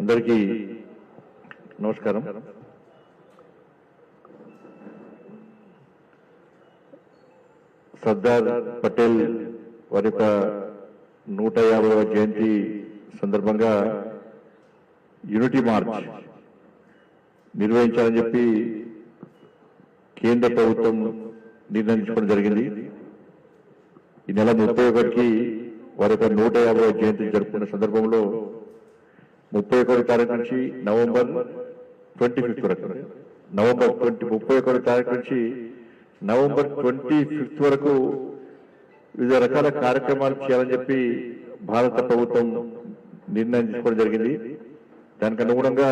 అందరికీ నమస్కారం. సర్దార్ పటేల్ వారి యొక్క నూట యాభైవ జయంతి సందర్భంగా యూనిటీ మార్చ్ నిర్వహించాలని చెప్పి కేంద్ర ప్రభుత్వం నిర్ణయించుకోవడం జరిగింది. ఈ నెల ముప్పై ఒకటికి వారి యొక్క నూట యాభై జయంతి జరుపుకున్న సందర్భంలో ముప్పై ఒకటి తారీఖు నుంచి నవంబర్ ట్వంటీ ఫిఫ్త్ వరకు. నవంబర్ ట్వంటీ ముప్పై ఒకటి తారీఖు నుంచి నవంబర్ ట్వంటీ ఫిఫ్త్ వరకు వివిధ రకాల కార్యక్రమాలు చేయాలని చెప్పి భారత ప్రభుత్వం నిర్ణయం తీసుకోవడం జరిగింది. దానికి అనుగుణంగా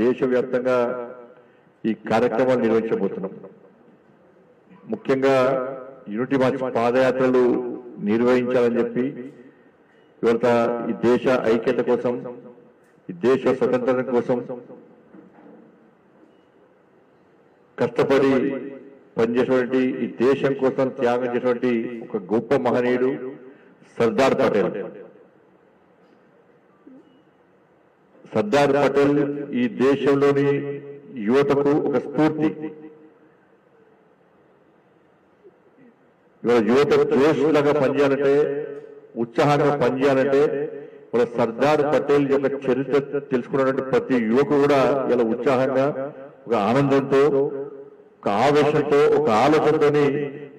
దేశవ్యాప్తంగా ఈ కార్యక్రమాలు నిర్వహించబోతున్నాం. ముఖ్యంగా యూనిటీ మార్చ్ పాదయాత్రలు నిర్వహించాలని చెప్పి ఇవాళ ఈ దేశ ఐక్యత కోసం ఈ దేశ స్వతంత్రం కోసం కష్టపడి పనిచేసినటువంటి ఈ దేశం కోసం త్యాగం చేసినటువంటి ఒక గొప్ప మహనీయుడు సర్దార్ పటేల్. సర్దార్ పటేల్ ఈ దేశంలోని యువతకు ఒక స్ఫూర్తి. యువత జోష్లాగా పనిచేయాలంటే ఉత్సాహంగా పనిచేయాలంటే మన సర్దార్ పటేల్ యొక్క చరిత్ర తెలుసుకున్నటువంటి ప్రతి యువకు కూడా ఇలా ఉత్సాహంగా ఒక ఆనందంతో ఒక ఆవేశంతో ఒక ఆలోచనతోని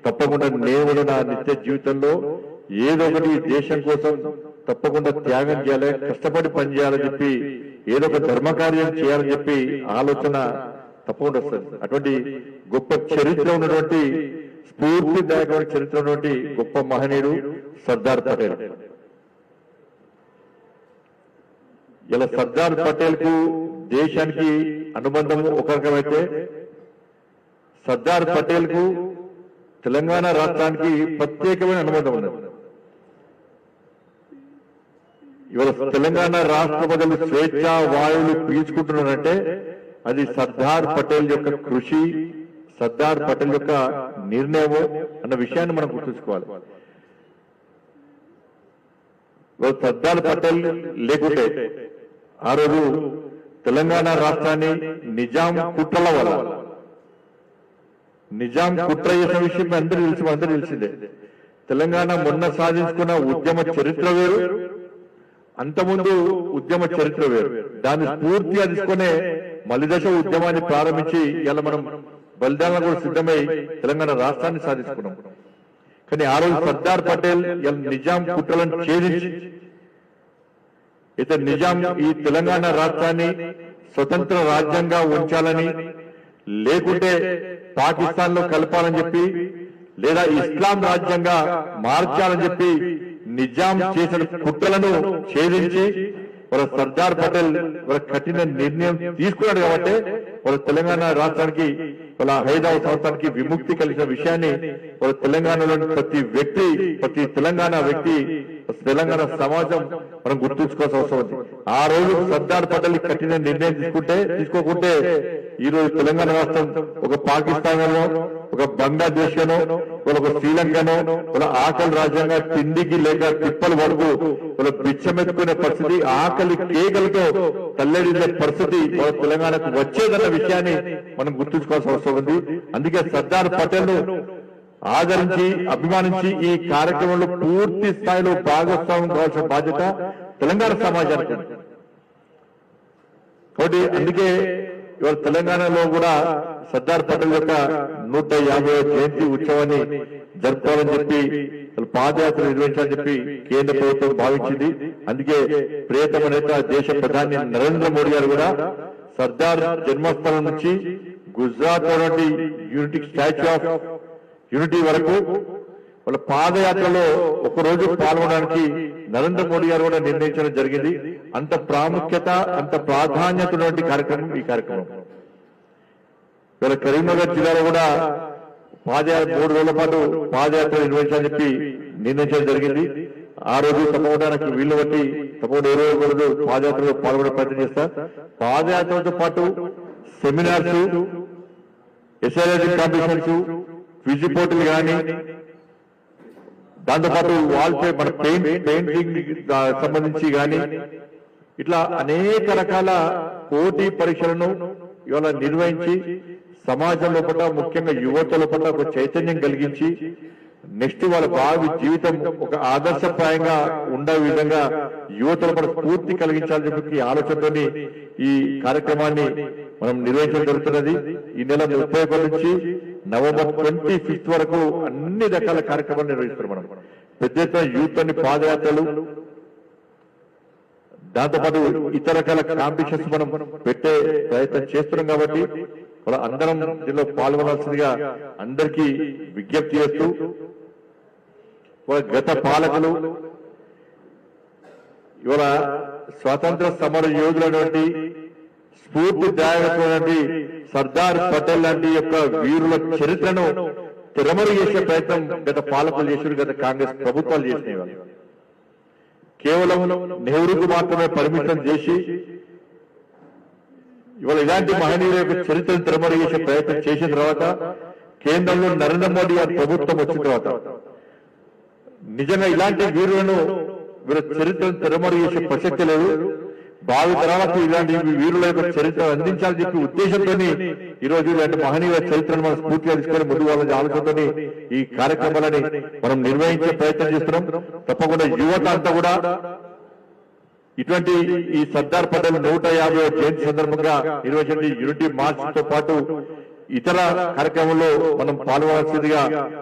తప్పకుండా నేను నా నిత్య జీవితంలో ఏదో ఒకటి ఈ దేశం కోసం తప్పకుండా త్యాగం చేయాలి కష్టపడి పనిచేయాలని చెప్పి ఏదో ఒక ధర్మకార్యం చేయాలని చెప్పి ఆలోచన తప్పకుండా వస్తుంది. అటువంటి గొప్ప చరిత్ర ఉన్నటువంటి స్ఫూర్తిదాయకమైన చరిత్ర ఉన్నటువంటి గొప్ప మహనీయుడు సర్దార్ పటేల్. ఇలా సర్దార్ పటేల్కు దేశానికి అనుబంధం ఒక రకమైతే సర్దార్ పటేల్కు తెలంగాణ రాష్ట్రానికి ప్రత్యేకమైన అనుబంధం ఉన్నది. ఇవాళ తెలంగాణ రాష్ట్ర ప్రజలు స్వేచ్ఛ వాయువులు పీల్చుకుంటున్నారంటే అది సర్దార్ పటేల్ యొక్క కృషి సర్దార్ పటేల్ యొక్క నిర్ణయం అన్న విషయాన్ని మనం గుర్తుంచుకోవాలి. సర్దార్ పటేల్ లేకుంటే ఆ రోజు తెలంగాణ రాష్ట్రాన్ని నిజాం కుట్రల వల్ల నిజాం కుట్ర చేసిన విషయం అందరూ తెలిసి అందరూ తెలిసిందే. తెలంగాణ మొన్న సాధించుకున్న ఉద్యమ చరిత్ర వేరు అంతకుముందు ఉద్యమ చరిత్ర వేరు. దాన్ని స్ఫూర్తిగా తీసుకునే మలిదశ ఉద్యమాన్ని ప్రారంభించి ఇలా మనం బలిదానాలు కూడా సిద్ధమై తెలంగాణ రాష్ట్రాన్ని సాధించుకున్నాం. కానీ ఆ రోజు సర్దార్ పటేల్ ఇలా నిజాం కుట్రలను ఛేదించి అయితే నిజాం ఈ తెలంగాణ రాష్ట్రాన్ని స్వతంత్ర రాజ్యంగా ఉంచాలని లేకుంటే పాకిస్తాన్లో కలపాలని చెప్పి లేదా ఇస్లాం రాజ్యంగా మార్చాలని చెప్పి నిజాం చేసిన కుట్రలను ఛేదించి వాళ్ళ సర్దార్ పటేల్ వాళ్ళ కఠిన నిర్ణయం తీసుకున్నాడు కాబట్టి వాళ్ళ తెలంగాణ రాష్ట్రానికి వాళ్ళ హైదరాబాద్ సంవత్సరానికి విముక్తి కలిగిన విషయాన్ని వాళ్ళ తెలంగాణలోని ప్రతి వ్యక్తి ప్రతి తెలంగాణ వ్యక్తి తెలంగాణ సమాజం మనం గుర్తుంచుకోవాల్సిన అవసరం ఉంది. ఆ రోజు సర్దార్ పటేల్ కఠిన నిర్ణయం తీసుకుంటే తీసుకోకుంటే ఈ రోజు తెలంగాణ రాష్ట్రం ఒక పాకిస్తాన్ ఒక బంగ్లాదేశ్ను ఒక శ్రీలంకనో వాళ్ళ ఆకలి రాజ్యంగా తిండికి లేక తిప్పల వరకు వాళ్ళ బిచ్చమెత్తుకునే పరిస్థితి ఆకలి కేకలతో తల్లడిల్లే పరిస్థితి మన తెలంగాణకు వచ్చేదన్న విషయాన్ని మనం గుర్తుంచుకోవాల్సిన అవసరం ఉంది. అందుకే సర్దార్ పటేల్ ఆదరించి అభిమానించి ఈ కార్యక్రమంలో పూర్తి స్థాయిలో భాగస్వామ్యం కావాల్సిన బాధ్యత తెలంగాణ సమాజానికి కాబట్టి అందుకే ఇవాళ తెలంగాణలో కూడా సర్దార్ పటేల్ యొక్క నూట యాభై జయంతి ఉత్సవాన్ని జరుపుకోవాలని చెప్పి పాదయాత్ర నిర్వహించాలని చెప్పి కేంద్ర ప్రభుత్వం భావించింది. అందుకే ప్రియతమ నేత దేశ ప్రధాని నరేంద్ర మోడీ గారు కూడా సర్దార్ జన్మస్థలం నుంచి Gujarat unity statue of unity వరకు వాళ్ళ పాదయాత్రలో ఒక రోజు పాల్గొనడానికి నరేంద్ర మోడీ గారు కూడా నిర్ణయించడం జరిగింది. అంత ప్రాముఖ్యత అంత ప్రాధాన్యత ఉన్నటువంటి కార్యక్రమం ఈ కార్యక్రమం. ఇవాళ కరీంనగర్ జిల్లాలో కూడా పాదయాత్ర మూడు రోజుల పాటు పాదయాత్ర నిర్వహించాలని చెప్పి నిర్ణయించడం జరిగింది. ఆ రోజు తప్పవడానికి వీళ్ళు బట్టి తప్పకుండా ఏ రోజు రోజు పాదయాత్రలో పాల్గొనే ప్రయత్నం చేస్తా. పాదయాత్రతో పాటు సెమినార్స్ ఎస్ఐఆర్టీ కాంపిటీషన్స్ ఫ్రిడ్జ్ పోర్టులు కానీ దాంతోపాటు వాల్ పేపర్ పెయింట్ పెయింటింగ్ సంబంధించి కానీ ఇట్లా అనేక రకాల పోటీ పరీక్షలను ఇవాళ నిర్వహించి సమాజం లోపల ముఖ్యంగా యువత లోపల ఒక చైతన్యం కలిగించి నెక్స్ట్ వాళ్ళ భావి జీవితం ఒక ఆదర్శప్రాయంగా ఉండే విధంగా యువత లోపల స్ఫూర్తి కలిగించాలని చెప్పి ఈ ఆలోచనతోని ఈ కార్యక్రమాన్ని మనం నిర్వహించడం జరుగుతున్నది. ఈ నెల ముప్పై నుంచి నవంబర్ ట్వంటీ ఫిఫ్త్ వరకు అన్ని రకాల కార్యక్రమాలు నిర్వహిస్తున్నాం మనం. పెద్ద ఎత్తున యూత్ అని పాదయాత్రలు దాంతోపాటు ఇతర రకాల కాంపిటీషన్స్ మనం పెట్టే ప్రయత్నం చేస్తున్నాం కాబట్టి వాళ్ళ అందరం దీనిలో పాల్గొనాల్సిందిగా అందరికీ విజ్ఞప్తి చేస్తూ గత పాలకులు ఇవాళ స్వాతంత్ర సమర యోధులైనటువంటి స్ఫూర్తిదాయకమైనటువంటి సర్దార్ పటేల్ లాంటి యొక్క వీరుల చరిత్రను తిరమరు చేసే ప్రయత్నం గత పాలకులు చేసారు గత కాంగ్రెస్ ప్రభుత్వాలు చేసినాయి కేవలం నెహ్రూకు మాత్రమే పరిమితం చేసి ఇవాళ ఇలాంటి మహనీయుల యొక్క చరిత్రను తిరమరు చేసే ప్రయత్నం చేసిన తర్వాత కేంద్రంలో నరేంద్ర మోడీ గారి ప్రభుత్వం వచ్చిన తర్వాత నిజంగా ఇలాంటి వీరులను వీళ్ళ చరిత్రను తిరమరు చేసే ప్రసక్తి లేదు. భావి తరాలకు ఇలాంటి వీరుల యొక్క చరిత్ర అందించాలని చెప్పి ఉద్దేశంతో ఈ రోజు ఇలాంటి మహనీయుల చరిత్రను మనం స్ఫూర్తిగా తీసుకొని ముందు వాళ్ళని ఆలోచనతో ఈ కార్యక్రమాలని మనం నిర్వహించే ప్రయత్నం చేస్తున్నాం. తప్పకుండా యువత అంతా కూడా ఇటువంటి ఈ సర్దార్ పటేల్ నూట యాభై జయంతి సందర్భంగా నిర్వహించిన యూనిటీ మార్చ్తో పాటు ఇతర కార్యక్రమంలో మనం పాల్గొనాల్సిందిగా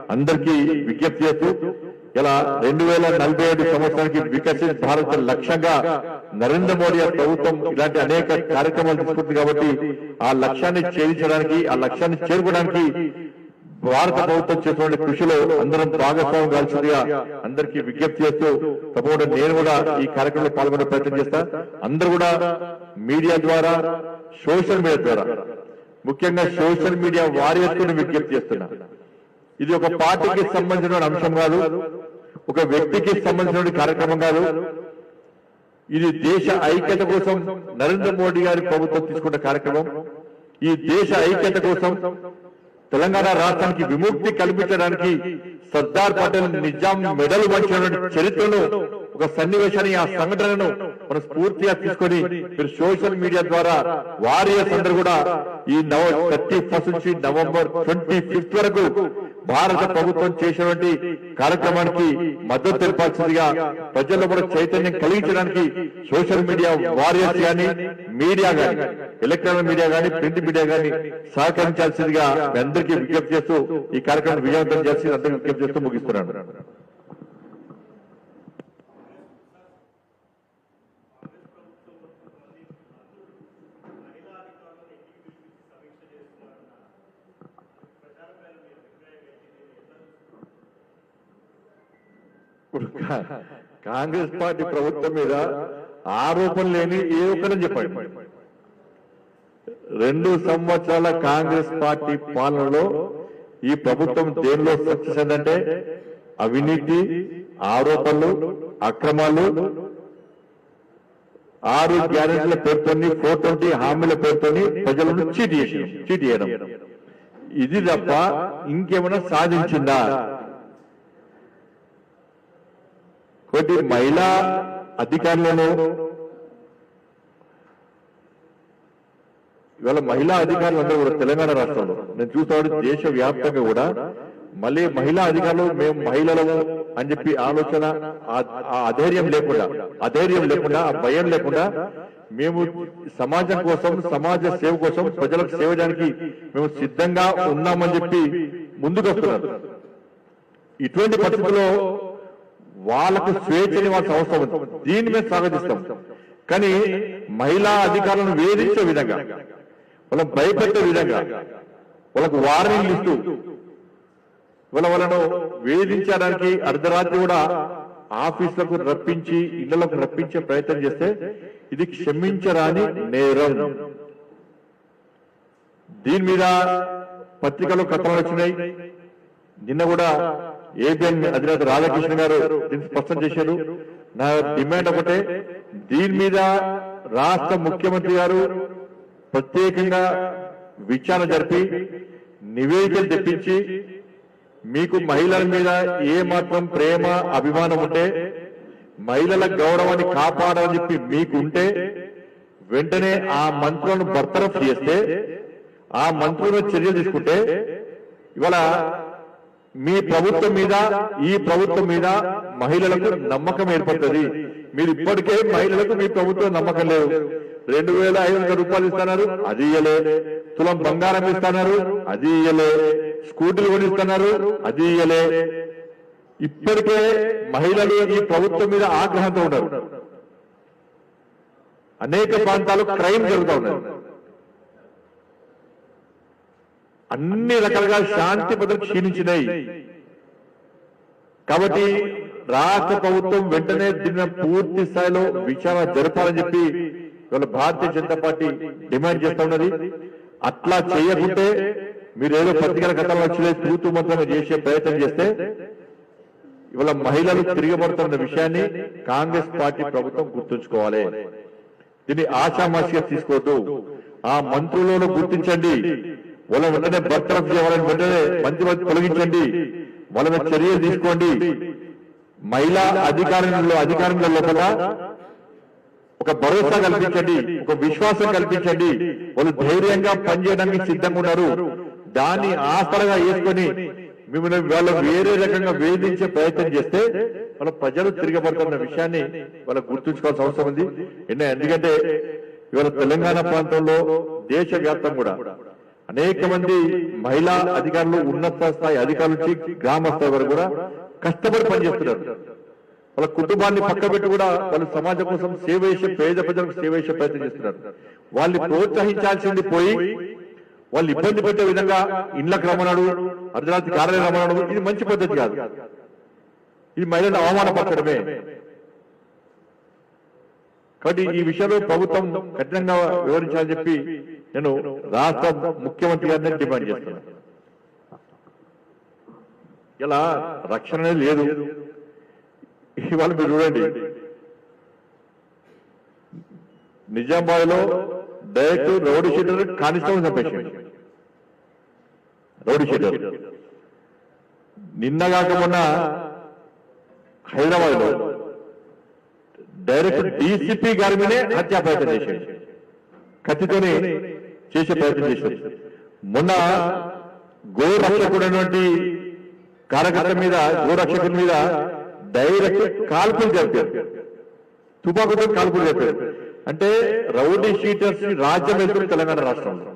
అందరికీ విజ్ఞప్తి చేస్తూ ఇలా రెండు వేల నలభై ఐదు సంవత్సరానికి వికసిత్ భారత్ లక్ష్యంగా నరేంద్ర మోడీ ప్రభుత్వం ఇలాంటి అనేక కార్యక్రమాలు తీసుకుంటుంది కాబట్టి ఆ లక్ష్యాన్ని ఛేదించడానికి ఆ లక్ష్యాన్ని చేరుకోవడానికి భారత ప్రభుత్వం చేసినటువంటి కృషిలో అందరం భాగస్వామ్యం కాల్సిందిగా అందరికీ విజ్ఞప్తి చేస్తూ తప్పకుండా నేను కూడా ఈ కార్యక్రమంలో పాల్గొనే ప్రయత్నం చేస్తా. అందరూ కూడా మీడియా ద్వారా సోషల్ మీడియా ద్వారా ముఖ్యంగా సోషల్ మీడియా వారి విజ్ఞప్తి చేస్తున్నా. ఇది ఒక పార్టీకి సంబంధించిన అంశం కాదు. ఒక వ్యక్తికి సంబంధించిన కార్యక్రమం కాదు. ఇది దేశ ఐక్యత కోసం నరేంద్ర మోడీ గారి ప్రభుత్వం తీసుకున్న కార్యక్రమం. ఈ దేశ ఐక్యత కోసం తెలంగాణ రాష్ట్రానికి విముక్తి కల్పించడానికి సర్దార్ పటేల్ నిజాం మెడల్ వంచినటువంటి చరిత్రను ఒక సన్నివేశాన్ని ఆ సంఘటనను మనం స్ఫూర్తిగా తీసుకొని మీరు సోషల్ మీడియా ద్వారా వారియర్స్ అందరూ కూడా ఈ నవ థర్టీ ఫస్ట్ నుంచి నవంబర్ ట్వంటీ ఫిఫ్త్ వరకు భారత ప్రభుత్వం చేసినటువంటి కార్యక్రమానికి మద్దతు తెలపాల్సిందిగా ప్రజల్లో కూడా చైతన్యం కలిగించడానికి సోషల్ మీడియా వారియర్స్ గాని మీడియా గాని ఎలక్ట్రానిక్ మీడియా గాని ప్రింట్ మీడియా గాని సహకరించాల్సిందిగా అందరికీ విజ్ఞప్తి చేస్తూ ఈ కార్యక్రమం విజయవంతం చేసి అందరికీ విజ్ఞప్తి చేస్తూ ముగిస్తున్నాను. కాంగ్రెస్ పార్టీ ప్రభుత్వం మీద ఆరోపణ లేని ఏ ఒక్కరని చెప్పండి. రెండు సంవత్సరాల కాంగ్రెస్ పార్టీ పాలనలో ఈ ప్రభుత్వం దేనిలో సక్సెస్ అయిందంటే అవినీతి ఆరోపణలు అక్రమాలు ఆరు గ్యారెంటీల పేరుతోని ఫోర్ ట్వంటీ హామీల పేరుతోని ప్రజలను చీటి చేసి చీట్ చేయడం ఇది తప్ప ఇంకేమైనా సాధించిందా? ఒకటి మహిళా అధికారులను ఇవాళ మహిళా అధికారులు అందరూ కూడా తెలంగాణ రాష్ట్రంలో. నేను చూస్తాడు దేశ వ్యాప్తంగా కూడా మళ్ళీ మహిళా అధికారులు మేము మహిళలము అని చెప్పి ఆలోచన ఆ అధైర్యం లేకుండా అధైర్యం లేకుండా ఆ భయం లేకుండా మేము సమాజం కోసం సమాజ సేవ కోసం ప్రజలకు సేవ చేయడానికి మేము సిద్ధంగా ఉన్నామని చెప్పి ముందుకు వస్తున్నారు ఇటువంటి పరిస్థితుల్లో వాళ్ళకు స్వేచ్ఛని వాళ్ళ అవసరం ఉంది. దీన్ని మేము స్వాగతిస్తాం కానీ మహిళా అధికారులను వేధించే విధంగా వాళ్ళకు భయపెట్టే విధంగా వాళ్ళకు వార్నింగ్ ఇస్తూ వాళ్ళ వాళ్ళను వేధించడానికి అర్ధరాత్రి కూడా ఆఫీసులకు రప్పించి ఇళ్ళకు రప్పించే ప్రయత్నం చేస్తే ఇది క్షమించరాని నేరం. దీని మీద పత్రికలు కథలు వచ్చినాయి. నిన్న కూడా ఏబిఎన్ అధినేత రాధాకృష్ణ గారు దీన్ని స్పష్టం చేశారు. నా డిమాండ్ ఒకటే దీని మీద రాష్ట్ర ముఖ్యమంత్రి గారు ప్రత్యేకంగా విచారణ జరిపి నివేదికలు తెప్పించి మీకు మహిళల మీద ఏ మాత్రం ప్రేమ అభిమానం ఉంటే మహిళల గౌరవాన్ని కాపాడాలని చెప్పి మీకుంటే వెంటనే ఆ మంత్రులను బర్తరఫ్ చేస్తే ఆ మంత్రులను చర్యలు తీసుకుంటే ఇవాళ మీ ప్రభుత్వం మీద ఈ ప్రభుత్వం మీద మహిళలకు నమ్మకం ఏర్పడుతుంది. మీరు ఇప్పటికే మహిళలకు మీ ప్రభుత్వం నమ్మకం లేదు. రెండు వేల ఐదు వందల రూపాయలు ఇస్తున్నారు. అది ఇయ్యలే. తులం బంగారం ఇస్తున్నారు. అది ఇయ్యలే. స్కూటీలు కొనిస్తున్నారు. అది ఇయ్యలే. ఇప్పటికే మహిళలు ఈ ప్రభుత్వం మీద ఆగ్రహంతో ఉన్నారు. అనేక ప్రాంతాలు క్రైమ్ జరుగుతూ ఉన్నాయి అన్ని రకాలుగా శాంతి భద్రత క్షీణించినాయి కాబట్టి రాష్ట్ర ప్రభుత్వం వెంటనే దీని పూర్తి స్థాయిలో విచారణ జరపాలని చెప్పి ఇవాళ భారతీయ జనతా పార్టీ డిమాండ్ చేస్తా ఉన్నది. అట్లా చేయకుంటే మీరు ఏదో పత్రికల గతంలో వచ్చే తూతు మంత్రంగా చేసే ప్రయత్నం చేస్తే ఇవాళ మహిళలు తిరగబడుతున్న విషయాన్ని కాంగ్రెస్ పార్టీ ప్రభుత్వం గుర్తుంచుకోవాలి. దీన్ని ఆశామాషిగా తీసుకోవద్దు. ఆ మంత్రులను గుర్తించండి. వాళ్ళ వెంటనే బర్తరఫ్ చేయాలని వెంటనే మంచి మంచి తొలగించండి. వాళ్ళ మీద చర్యలు తీసుకోండి. మహిళా అధికారులలో అధికారుల లోపల ఒక భరోసా కల్పించండి. ఒక విశ్వాసం కల్పించండి. వాళ్ళు ధైర్యంగా పనిచేయడానికి సిద్ధంగా ఉన్నారు. దాన్ని ఆసరగా వేసుకొని మిమ్మల్ని వాళ్ళు వేరే రకంగా వేధించే ప్రయత్నం చేస్తే వాళ్ళ ప్రజలు తిరగబడుతున్న విషయాన్ని వాళ్ళ గుర్తుంచుకోవాల్సిన అవసరం ఉంది. ఎందుకంటే ఇవాళ తెలంగాణ ప్రాంతంలో దేశవ్యాప్తం కూడా అనేక మంది మహిళా అధికారులు ఉన్నత స్థాయి అధికారుల నుంచి గ్రామ స్థాయి వరకు కూడా కష్టపడి పనిచేస్తున్నారు. వాళ్ళ కుటుంబాన్ని పక్కబెట్టి కూడా వాళ్ళు సమాజం కోసం సేవ చేసే పేద ప్రజలకు సేవ చేసే ప్రయత్నం చేస్తున్నారు. వాళ్ళని ప్రోత్సహించాల్సింది పోయి వాళ్ళు ఇబ్బంది పెట్టే విధంగా ఇళ్ళకు రమ్మన్నాడు అర్ధరాత్రి కార్యాలయం రమ్మన్నాడు. ఇది మంచి పద్ధతి కాదు. ఇది మహిళను అవమానపరచడమే. కాబట్టి ఈ విషయంలో ప్రభుత్వం కఠినంగా వివరించాలని చెప్పి నేను రాష్ట్ర ముఖ్యమంత్రి గారిని డిమాండ్ చేస్తున్నాను ఇలా రక్షణ లేదు. ఇవాళ మీరు చూడండి. నిజామాబాద్లో డైరెక్ట్ రౌడీ షీటర్ కానిస్టేబుల్ చంపేసింది రౌడీ షీటర్. నిన్న కాక మొన్న హైదరాబాద్లో డైరెక్ట్ డీసీపీ గారి మీదే హత్యా ప్రయత్నం చేశాడు కత్తితోనే చేసే ప్రయత్నం చేశాడు మొన్న గోరక్షకుడైనటువంటి కార్యకర్త మీద గోరక్షకుడి మీద డైరెక్ట్ కాల్పులు జరిపారు. తుపాకుతో కాల్పులు జరిపారు. అంటే రౌడీ షీటర్స్ రాజ్యం వెళ్తుంది తెలంగాణ రాష్ట్రంలో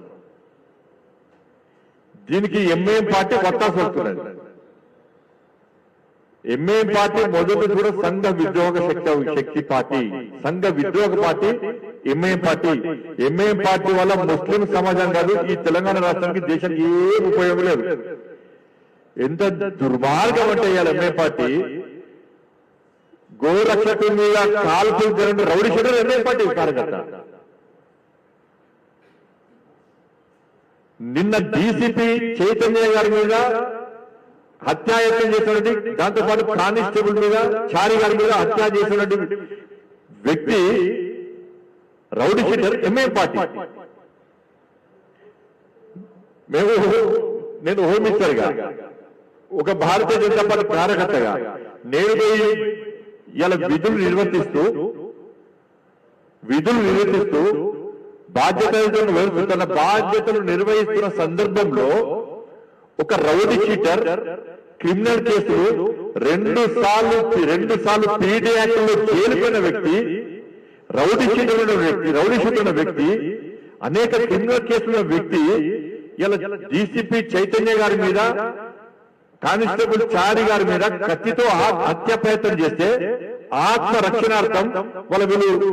దీనికి ఎంఏఎం పార్టీ వత్తాసు వస్తున్నది ఎంఏఎం పార్టీ మొదటి కూడా సంఘ విద్రోహ శక్తి శక్తి పార్టీ సంఘ విద్రోహ party. MIM party MIM party వల్ల ముస్లిం సమాజం కాదు ఈ తెలంగాణ రాష్ట్రానికి దేశానికి ఏం ఉపయోగం లేదు. ఎంత దుర్మార్గం అంటే ఇవాళ ఎంఏ పార్టీ గోరక్షకు మీద కాల్పులు జరిగిన రౌడీ షెడ్యూల్ ఎంఏ పార్టీ కార్యకర్త. నిన్న డీసీపీ చైతన్య గారి మీద హత్యాయత్నం చేసినటువంటి దాంతోపాటు కానిస్టేబుల్ మీద చారి గారి మీద హత్య చేసినటువంటి వ్యక్తి రౌడీ షీటర్ ఎంఏ పార్టీ. మేము నేను హోమ్ మినిస్టర్గా ఒక భారతీయ జనతా పార్టీ కార్యకర్తగా నేను పోయి ఇలా విధులు నిర్వర్తిస్తూ విధులు నిర్వర్తిస్తూ బాధ్యతలను నిర్వహిస్తున్న బాధ్యతలు నిర్వహిస్తున్న సందర్భంలో ఒక రౌడీ షీటర్ క్రిమినల్ కేసులు రెండు సార్లు రెండు సార్లు పీడీ యాక్ట్లో చేరిపోయిన వ్యక్తి రౌడీ వ్యక్తి రౌడీ వ్యక్తి అనేక క్రిమినల్ కేసుల వ్యక్తి ఇలా డీసీపీ చైతన్య గారి మీద కానిస్టేబుల్ చారి గారి మీద కత్తితో హత్య ప్రయత్నం చేస్తే ఆత్మ రక్షణార్థం వాళ్ళ వీళ్ళు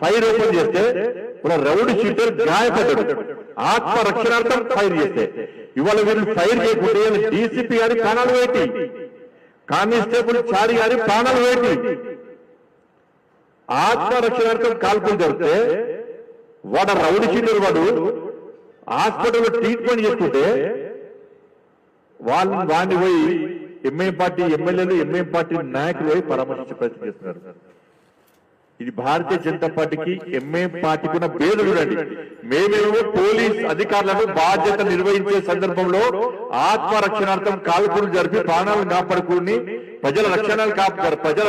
ఫైర్ ఓపెన్ చేస్తే వాళ్ళ రౌడీ షీటర్ గాయపడ్డాడు. ఆత్మ రక్షణార్థం ఫైర్ చేస్తే. ఇవాళ వీళ్ళు ఫైర్ చేయకుంటే డీసీపీ గారి ప్రాణాలు వేటి. కానిస్టేబుల్ చారి గారి ప్రాణాలు వేటి. ఆత్మ రక్షణార్థం కాల్పులు జరిగితే వాడు రౌడీ షీటర్ వాడు హాస్పిటల్లో ట్రీట్మెంట్ చేసుకుంటే వాళ్ళని వాడిని పోయి ఎంఏ పార్టీ ఎమ్మెల్యేలు ఎంఏ పార్టీ నాయకులు పోయి పరామర్శించే ప్రయత్నం చేస్తున్నారు. ఇది భారతీయ జనతా పార్టీకి ఎంఏం పార్టీకి ఉన్న భేదం చూడండి. మేమేమో పోలీస్ అధికారులను బాధ్యత నిర్వహించే సందర్భంలో ఆత్మరక్షణార్థం కాల్పులు జరిపి ప్రాణాలను కాపాడుకుని ప్రజల రక్షణలు కాపాడు ప్రజల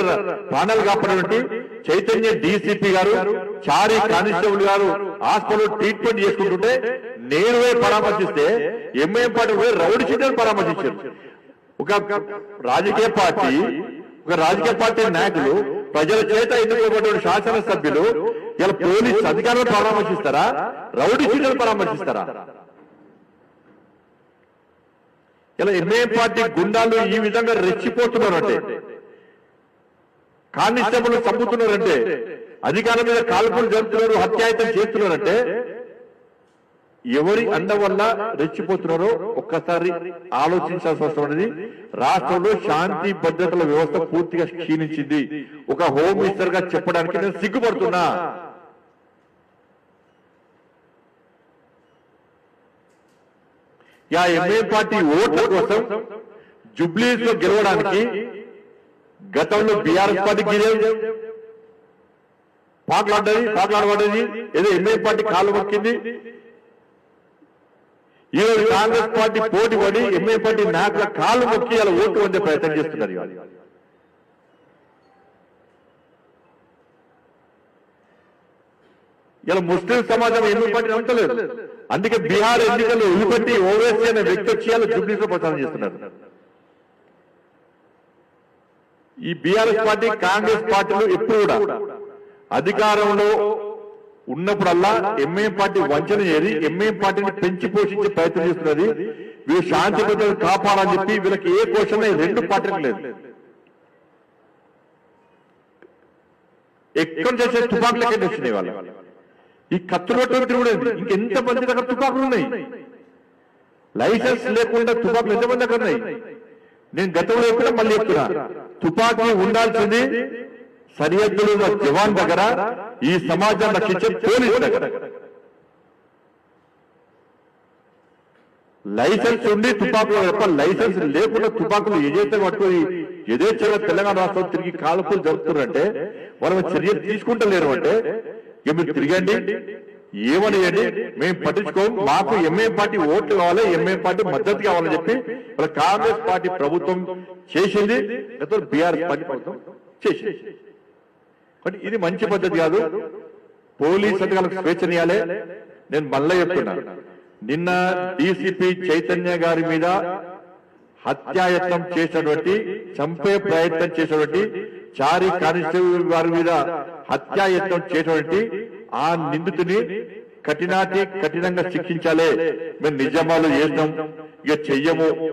ప్రాణాలు కాపాడేటువంటి చైతన్య డీసీపీ గారు చారి కానిస్టేబుల్ గారు హాస్పిటల్ ట్రీట్మెంట్ చేసుకుంటుంటే నేను పోయి పరామర్శిస్తే ఎంఏం పార్టీ పోయి రౌడీ షీటర్ పరామర్శించారు. ఒక రాజకీయ పార్టీ ఒక రాజకీయ పార్టీ నాయకులు ప్రజల చేత ఎన్నుకోబడిన శాసనసభ్యులు ఇలా పోలీస్ అధికారులు పరామర్శిస్తారా? రౌడీ షీటర్లు పరామర్శిస్తారా? ఇలా ఎంఏ పార్టీ గుండాలు ఈ విధంగా రెచ్చిపోతున్నారంటే. కానిస్టేబుల్ చంపుతున్నారంటే అధికారుల మీద కాల్పులు జరుపుతున్నారు హత్యాయతం చేస్తున్నారంటే ఎవరి అండ వల్ల రెచ్చిపోతున్నారో ఒక్కసారి ఆలోచించాల్సిన అవసరం అనేది రాష్ట్రంలో శాంతి భద్రతల వ్యవస్థ పూర్తిగా క్షీణించింది. ఒక హోమ్ మినిస్టర్గా చెప్పడానికి నేను సిగ్గుపడుతున్నా. యా ఎంఏ పార్టీ ఓట్ల కోసం జుబ్లీస్లో గెలవడానికి గతంలో బీఆర్ఎస్ పార్టీ గెలిచారు పాటలాడ్డది పాటలాడబడ్డది ఏదో ఎంఏ పార్టీ కాలు మొక్కింది. ఈ రోజు కాంగ్రెస్ పార్టీ పోటీ పడి ఎంఏ పార్టీ నాయకుల కాలు మొక్కి అలా ఓటు పొందే ప్రయత్నం చేస్తున్నారు ఇలా ముస్లిం సమాజం ఎంఏ పార్టీ నమ్మలేదు అందుకే బీహార్ ఎన్నికల్లో ఉల్లిపట్టి ఓవైసీ అనే వ్యక్తి వచ్చి ఇలా జూబ్లీస్లో ప్రచారం చేస్తున్నారు. ఈ బీఆర్ఎస్ పార్టీ కాంగ్రెస్ పార్టీలు ఎప్పుడు కూడా అధికారంలో ఉన్నప్పుడల్లా ఎంఏ పార్టీ వంచన చేరి ఎంఏ పార్టీని పెంచి పోషించే ప్రయత్నం చేస్తున్నది. వీళ్ళు శాంతి భద్రతలు కాపాడాలని చెప్పి వీళ్ళకి ఏ క్వశ్చన్ రెండు పార్టీలకు లేదు. ఎక్కడ చేసే తుపాకులకే వచ్చినాయి వాళ్ళు ఈ కత్తులు తిరుగుడేది ఇంకెంత మంది దగ్గర తుపాకులు ఉన్నాయి? లైసెన్స్ లేకుండా తుపాకులు ఎంతమంది దగ్గర ఉన్నాయి? నేను గతంలో చెప్పినా మళ్ళీ చెప్తున్నా తుపాకీ ఉండాల్సింది సరిహద్దులు జవాన్ దగ్గర ఈ సమాజం రక్షించే పోలీసు దగ్గర. లైసెన్స్ ఉండి తుపాకులు తప్ప లైసెన్స్ లేకుండా తుపాకులు ఏదైతే పట్టుకొని యథేచ్ఛగా తెలంగాణ రాష్ట్రం తిరిగి కాల్పులు జరుపుతున్నారంటే వాళ్ళు చర్యలు తీసుకుంటలేరు అంటే ఇక మీరు తిరగండి. ఏమనియండి మేము పట్టించుకోం మాకు ఎంఏ పార్టీ ఓట్లు కావాలి ఎంఏ పార్టీ మద్దతు కావాలని చెప్పి వాళ్ళ కాంగ్రెస్ పార్టీ ప్రభుత్వం చేసింది. గతంలో బీఆర్ఎస్ పార్టీ ప్రభుత్వం చేసింది. ఇది మంచి పద్ధతి కాదు. పోలీస్ అధికారులకు స్వేచ్ఛనియాలే. నేను మళ్ళా చెప్తున్నా. నిన్న డీసీపీ చైతన్య గారి మీద హత్యాయత్నం చేసినటువంటి చంపే ప్రయత్నం చేసినటువంటి చారి కానిస్టేబుల్ గారి మీద హత్యాయత్నం చేసినటువంటి ఆ నిందితుని కఠినాతి కఠినంగా శిక్షించాలే. మేము నిజామాలు చేసినాం. ఇక చెయ్యము.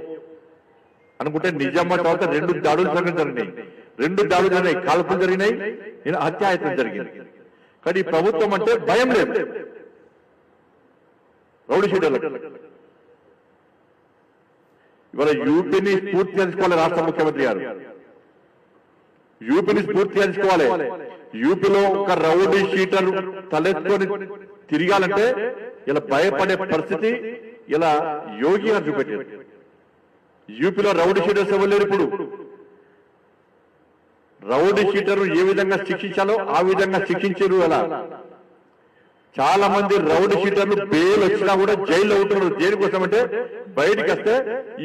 అనుకుంటే నిజామా తర్వాత రెండు దాడులు జరిగినాయి. రెండు దాడులు జరిగినాయి. కాల్పులు జరిగినాయి. నేను హత్యాయత్నం జరిగింది. కానీ ఈ ప్రభుత్వం అంటే భయం లేదు. రౌడీ షీటర్లకు ఇవాళ యూపీని స్ఫూర్తి తెలుసుకోవాలి రాష్ట్ర ముఖ్యమంత్రి గారు. యూపీని స్ఫూర్తి తీసుకోవాలి యూపీలో ఒక రౌడీ షీటర్ తలెత్తుకొని తిరగాలంటే ఇలా భయపడే పరిస్థితి ఇలా యోగి గారు చూపెట్టారు. యూపీలో రౌడీ షీటర్స్ ఎవరు ఇప్పుడు? రౌడీ షీటర్ ఏ విధంగా శిక్షించాలో ఆ విధంగా శిక్షించారు అలా. చాలా మంది రౌడీ షీటర్లు బెయిల్ వచ్చినా కూడా జైల్లో ఉంటున్నారు. దేనికోసం అంటే బయటికి వస్తే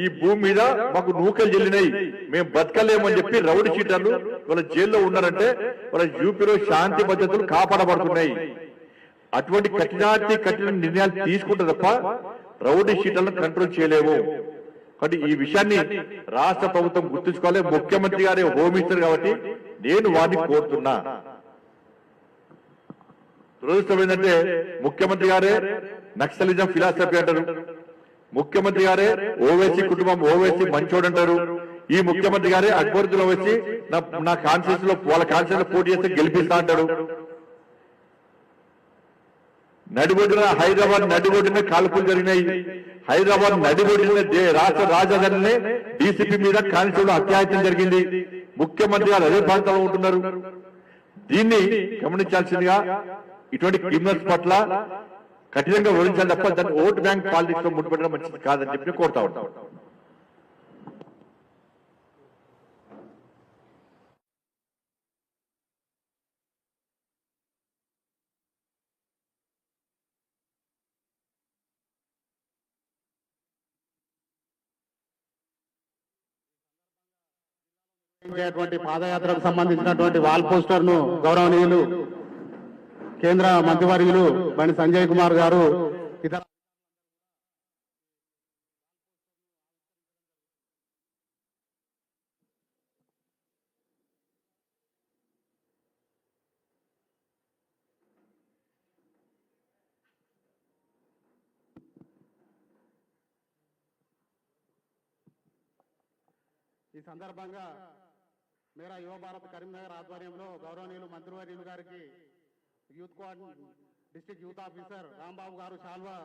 ఈ భూమి మీద మాకు నూకలు చెల్లినాయి మేము బతకలేమని చెప్పి రౌడీ షీటర్లు వాళ్ళ జైల్లో ఉన్నారంటే వాళ్ళ యూపీలో శాంతి భద్రతలు కాపాడబడుతున్నాయి. అటువంటి కఠినాతి కఠిన నిర్ణయాలు తీసుకుంటే తప్ప రౌడీ షీటర్లను కంట్రోల్ చేయలేము కాబట్టి ఈ విషయాన్ని రాష్ట్ర ప్రభుత్వం గుర్తుంచుకోవాలి. ముఖ్యమంత్రి గారే హోమ్ మినిస్టర్ కాబట్టి నేను వారిని కోరుతున్నా. దురదృష్టం ఏంటంటే ముఖ్యమంత్రి గారే నక్సలిజం ఫిలాసఫీ అంటారు. ముఖ్యమంత్రి గారే ఓవైసీ కుటుంబం ఓవైసీ మంచోడు అంటారు. ఈ ముఖ్యమంత్రి గారే అక్బరుద్దులో వచ్చి నా నా కాన్స్టిట్యూన్స్లో వాళ్ళ కాన్స్టిట్యూన్స్ పోటీ చేస్తే గెలిపిస్తా అంటాడు నడిబొడ్డున హైదరాబాద్ నడిబొడ్డున కాల్పులు జరిగినాయి. హైదరాబాద్ నడిబొడ్డున దే- రాష్ట్ర రాజధానిని డీసీపీ మీద కానిస్టేబుల్ అత్యాయత్నం జరిగింది. ముఖ్యమంత్రి గారు అదే ప్రాంతంలో ఉంటున్నారు. దీన్ని గమనించాల్సిందిగా ఇటువంటి క్రిమినల్స్ పట్ల కఠినంగా వివరించాలి తప్ప దాన్ని ఓట్ బ్యాంక్ పాలిటిక్స్లో ముట్టుపెట్టడం మంచిది కాదని చెప్పి కోరుతా ఉంటా పాదయాత్రకు సంబంధించినటువంటి వాల్ పోస్టర్ను గౌరవనీయులు కేంద్ర మంత్రివర్యులు బండి సంజయ్ కుమార్ గారు ఇతర ఈ సందర్భంగా మేరా యువ భారత్ కరీంనగర్ ఆధ్వర్యంలో గౌరవనీయులు మంత్రివర్యులు గారికి youth కోఆర్డి district youth officer Rambabu garu శాల్వా